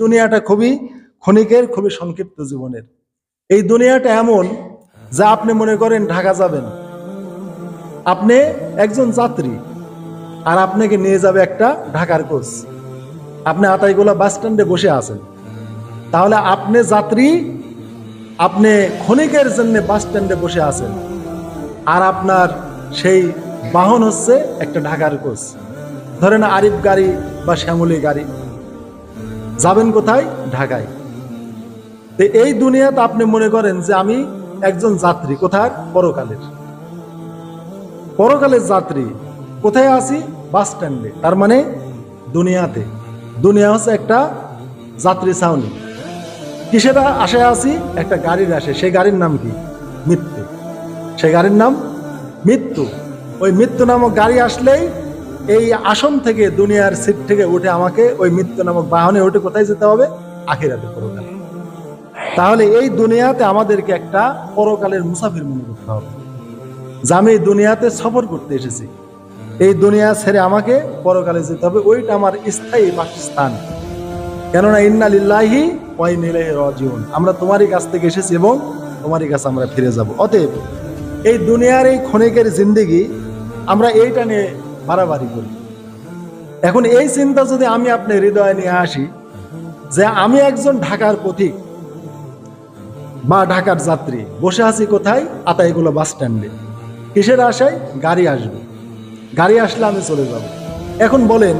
দুনিয়াটা খুবই ক্ষণিকের, খুবই সংক্ষিপ্ত জীবনের। এই দুনিয়াটা এমন যা আপনি মনে করেন ঢাকা যাবেন। আপনি একজন যাত্রী, আর আপনাকে নিয়ে যাবে একটা ঢাকার কোচ। আপনি আতাইগোলা বাস স্ট্যান্ডে বসে আছেন। তাহলে আপনি যাত্রী, আপনি ক্ষণিকের জন্য বাস স্ট্যান্ডে বসে আছেন। আর আপনার সেই বাহন হচ্ছে একটা ঢাকার কোচ। ধরেন আরিফ গাড়ি বা শ্যামলী গাড়ি। যাবেন কোথায়? ঢাকায়। তো এই দুনিয়াতে আপনি মনে করেন যে আমি একজন যাত্রী কোথায় পরকালের। পরকালের যাত্রী। কোথায় আছি? বাস স্ট্যান্ডে। তার মানে দুনিয়াতে। দুনিয়া হচ্ছে একটা যাত্রী ছাউনি। কিসেরা আশায় আছি? একটা গাড়ির আসে সেই গাড়ির নাম কি? মৃত্যু। সেই গাড়ির নাম মৃত্যু। ওই মৃত্যু নামক গাড়ি আসলেই এই আসন থেকে দুনিয়ার সিট থেকে উঠে আমাকে ওই মৃত্যু নামক বাহনে উঠে কোথায় যেতে হবে? আখিরাতে পরকালে। তাহলে এই দুনিয়াতে আমাদেরকে একটা পরকালের মুসাফির মনে করতে হবে। যে আমি এই দুনিয়াতে সফর করতে এসেছি, এই দুনিয়া ছেড়ে আমাকে পরকালে যেতে হবে, ওইটা আমার স্থায়ী বাসস্থান। কেননা ইন্না লিল্লাহি ওয়াই নিলাইহি রাজিউন। আমরা তোমারই কাছ থেকে এসেছি এবং তোমারই কাছে আমরা ফিরে যাব। অতএব এই দুনিয়ার এই ক্ষণিকের জিন্দেগি, আমরা এইটা নিয়ে বাড়াবাড়ি করি। এখন এই চিন্তা যদি আমি আপনার হৃদয়ে নিয়ে আসি, যে আমি একজন ঢাকার পথিক বা ঢাকার যাত্রী, বসে আছি কোথায়? আতাইগুলো বাস স্ট্যান্ডে। কিসের আশায়? গাড়ি আসবে। গাড়ি আসলে আমি চলে যাব। এখন বলেন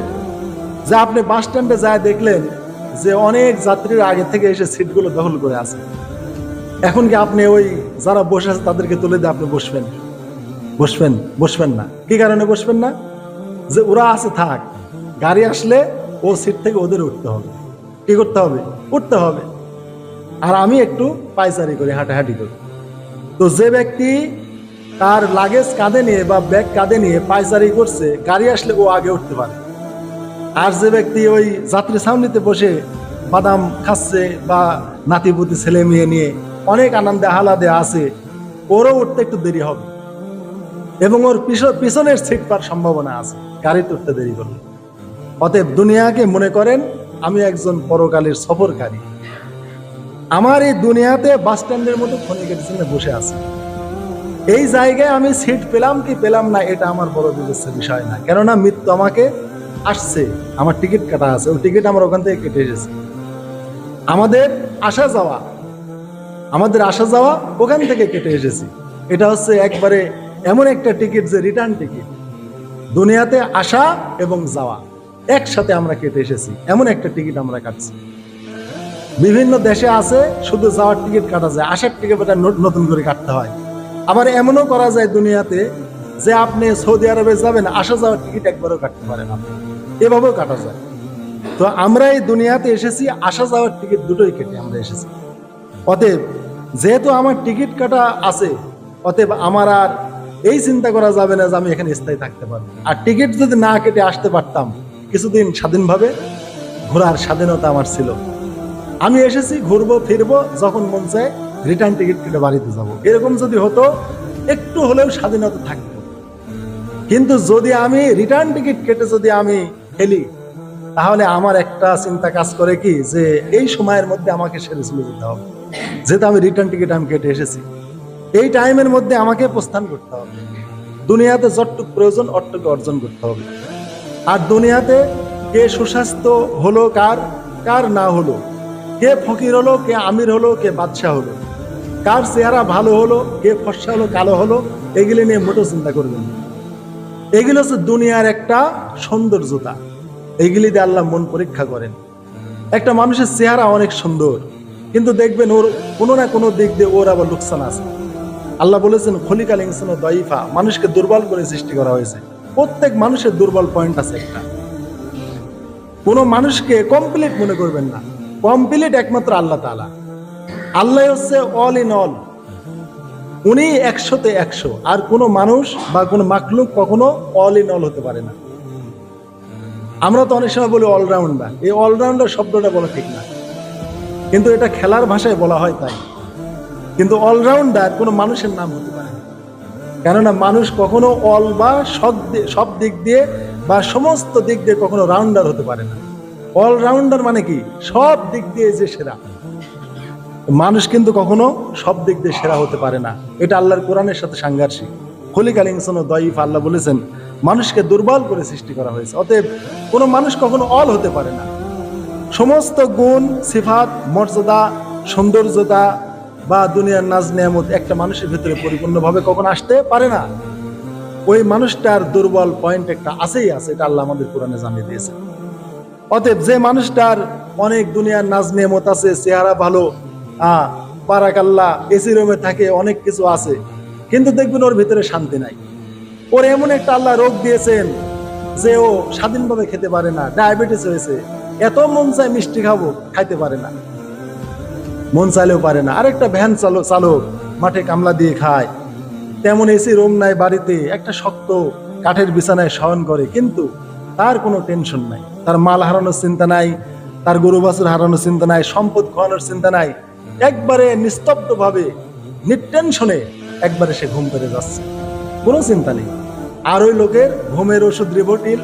যে আপনি বাস স্ট্যান্ডে যায় দেখলেন যে অনেক যাত্রীর আগে থেকে এসে সিটগুলো দখল করে আছে। এখন কি আপনি ওই যারা বসে আছে তাদেরকে তুলে দিয়ে আপনি বসবেন? বসবেন? বসবেন না। কি কারণে বসবেন না? যে ওরা আছে, থাক। গাড়ি আসলে ও সিট থেকে ওদের উঠতে হবে। কি করতে হবে? উঠতে হবে। আর আমি একটু পাইচারি করি, হাঁটাহাঁটি করি। তো যে ব্যক্তি তার লাগেজ কাঁধে নিয়ে বা ব্যাগ কাঁধে নিয়ে পাইচারি করছে, গাড়ি আসলে ও আগে উঠতে পারে। আর যে ব্যক্তি ওই যাত্রী ছাউনিতে বসে বাদাম খাচ্ছে বা নাতিপুতি ছেলে মেয়ে নিয়ে অনেক আনন্দে, আহ্লাদে আছে, ওরও উঠতে একটু দেরি হবে। এবং ওর পিছ- পিছনের সিট পাওয়ার সম্ভাবনা আছে। গাড়িতে উঠতে দেরি করলে অতএব দুনিয়াকে মনে করেন, আমি একজন পরকালের সফরকারী। আমার এই দুনিয়াতে বাস স্ট্যান্ডের মতো ক্ষণিকের জন্য বসে আছি। এই জায়গায় আমি সিট পেলাম কি পেলাম না, এটা আমার বড় বিবেচ্য বিষয় না। কেননা মৃত্যু আমাকে আসছে, আমার টিকিট কাটা আছে, ওই টিকিট আমার ওখান থেকে কেটে এসেছে। আমাদের আসা যাওয়া, আমাদের আসা যাওয়া ওখান থেকে কেটে এসেছি। এটা হচ্ছে একবারে এমন একটা টিকিট যে রিটার্ন টিকিট দুনিয়াতে আসা এবং যাওয়া, একসাথে আমরা কেটে এসেছি। এমন একটা টিকিট আমরা কাটছি। বিভিন্ন দেশে আছে, শুধু যাওয়ার টিকিট কাটা যায়, আসার টিকিট নতুন করে কাটতে হয়। আবার এমনও করা যায় দুনিয়াতে যে আপনি সৌদি আরবে যাবেন, আসা যাওয়ার টিকিট একবারও কাটতে পারেন আপনি এভাবেও কাটা যায়। তো আমরা এই দুনিয়াতে এসেছি, আসা যাওয়ার টিকিট দুটোই কেটে আমরা এসেছি। অতএব, যেহেতু আমার টিকিট কাটা আছে, অতএব আমার আর এই চিন্তা করা যাবে না যে আমি এখানে স্থায়ী থাকতে পারব। আর টিকিট যদি না কেটে আসতে পারতাম, কিছুদিন স্বাধীনভাবে ঘোরার স্বাধীনতা আমার ছিল। আমি এসেছি, ঘুরবো, ফিরবো, যখন মন চায় রিটার্ন টিকিট কেটে বাড়িতে যাব। এরকম যদি হতো, একটু হলেও স্বাধীনতা থাকতো। কিন্তু যদি আমি রিটার্ন টিকিট কেটে যদি আমি ফেলি, তাহলে আমার একটা চিন্তা কাজ করে কি, যে এই সময়ের মধ্যে আমাকে সেরে চলে যেতে হবে। যেহেতু আমি রিটার্ন টিকিট আমি কেটে এসেছি। এই টাইমের মধ্যে আমাকে প্রস্থান করতে হবে। দুনিয়াতে যতটুক প্রয়োজন অটটুকু অর্জন করতে হবে। আর দুনিয়াতে কে সুস্বাস্থ্য হলো কার কার না হলো, কে ফকির হলো, কে আমির হলো, কে বাদশাহ হলো, কার চেহারা ভালো হলো, কে ফর্সা হলো, কালো হলো, এগুলি নিয়ে মোটেও চিন্তা করবেন এগুলো হচ্ছে দুনিয়ার একটা সৌন্দর্যতা। এগুলি দিয়ে আল্লাহ মন পরীক্ষা করেন। একটা মানুষের চেহারা অনেক সুন্দর, কিন্তু দেখবেন ওর কোনো না কোনো দিক দিয়ে ওর আবার লোকসান আছে। আল্লাহ বলেছেন, খলিকাল ইনসান দইফা মানুষকে দুর্বল করে সৃষ্টি করা হয়েছে। প্রত্যেক মানুষের দুর্বল পয়েন্ট আছে একটা। কোনো মানুষকে কমপ্লিট মনে করবেন না। কমপ্লিট একমাত্র আল্লাহ তাআলা। আল্লাহ হচ্ছে অল ইন অল উনি একশোতে একশো। আর কোনো মানুষ বা কোনো মাকলুক কখনো অল ইন অল হতে পারে না। আমরা তো অনেক সময় বলি অলরাউন্ডার এই অলরাউন্ডার শব্দটা বলা ঠিক না। কিন্তু এটা খেলার ভাষায় বলা হয় তাই। কিন্তু অলরাউন্ডার কোনো মানুষের নাম হতে পারে না। কেননা মানুষ কখনো অল বা সব দিক দিয়ে বা সমস্ত দিক দিয়ে কখনো রাউন্ডার হতে পারে না। অলরাউন্ডার মানে কি? সব দিক দিয়ে যে সেরা। মানুষ কিন্তু কখনো সব দিক দিয়ে সেরা হতে পারে না। এটা আল্লাহর কোরআনের সাথে সাংঘর্ষিক। খলিক আলিংসন ও দয়ীফ আল্লাহ বলেছেন, মানুষকে দুর্বল করে সৃষ্টি করা হয়েছে। অতএব কোনো মানুষ কখনো অল হতে পারে না। সমস্ত গুণ, সিফাত, মর্যাদা, সৌন্দর্যতা বা দুনিয়ার নাজ নিয়ামত একটা মানুষের ভিতরে পরিপূর্ণভাবে কখন আসতে পারে না। ওই মানুষটার দুর্বল পয়েন্ট একটা আছেই আছে, এটা আল্লাহ আমাদের কোরআনে জানিয়ে দিয়েছে অতএব যে মানুষটার অনেক দুনিয়ার নাজ নিয়ামত আছে, চেহারা ভালো আহ পারাকাল্লা এসি রুমে থাকে, অনেক কিছু আছে, কিন্তু দেখবেন ওর ভিতরে শান্তি নাই। ওর এমন একটা আল্লাহ রোগ দিয়েছেন যে ও স্বাধীনভাবে খেতে পারে না, ডায়াবেটিস হয়েছে, এত মন চায় মিষ্টি খাব, খাইতে পারে না। মন চাইলেও পারে না। আরেকটা ভ্যান চালক চালক মাঠে কামলা দিয়ে খায়। তেমন এসি রুম নাই বাড়িতে, একটা শক্ত কাঠের বিছানায় শয়ন করে, কিন্তু তার কোনো টেনশন নাই। তার মাল হারানোর চিন্তা নাই, তার গরু বাছুর হারানোর চিন্তা নাই, সম্পদ খোয়ানোর চিন্তা নাই। একবারে নিস্তব্ধভাবে নিটেনশনে একবারে সে ঘুম পেরে যাচ্ছে। কোনো চিন্তা নেই। আর ওই লোকের ঘুমের ওষুধ Rivotril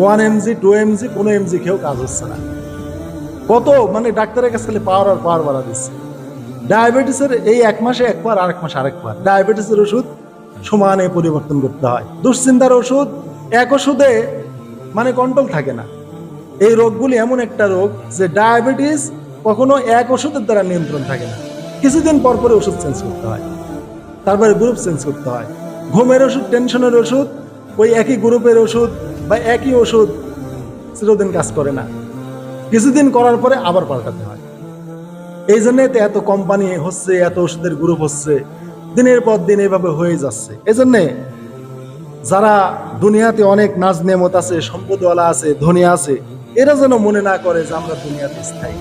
one mg two mg কোনো এমজি খেয়েও কাজ হচ্ছে না। কত মানে ডাক্তারের কাছে খালি পাওয়ার আর পাওয়ার বাড়া দিচ্ছে। ডায়াবেটিসের এই এক মাসে একবার, আরেক মাসে আরেকবার। ডায়াবেটিসের ওষুধ সমানে পরিবর্তন করতে হয়। দুশ্চিন্তার ওষুধ, এক ওষুধে মানে কন্ট্রোল থাকে না। এই রোগগুলি এমন একটা রোগ যে ডায়াবেটিস কখনো এক ওষুধের দ্বারা নিয়ন্ত্রণ থাকে না। কিছুদিন পর পরে ওষুধ চেঞ্জ করতে হয়। তারপরে গ্রুপ চেঞ্জ করতে হয়। ঘুমের ওষুধ টেনশনের ওষুধ, ওই একই গ্রুপের ওষুধ বা একই ওষুধ চিরদিন কাজ করে না। কিছুদিন করার পরে আবার পাল্টাতে হয়। এই জন্য এত কোম্পানি হচ্ছে, এত ওষুধের গ্রুপ হচ্ছে, দিনের পর দিন এভাবে হয়ে যাচ্ছে। এই জন্যে যারা দুনিয়াতে অনেক নাজ নেমত আছে, সম্পদওয়ালা আছে, ধনী আছে, এরা যেন মনে না করে যে আমরা দুনিয়াতে স্থায়ী।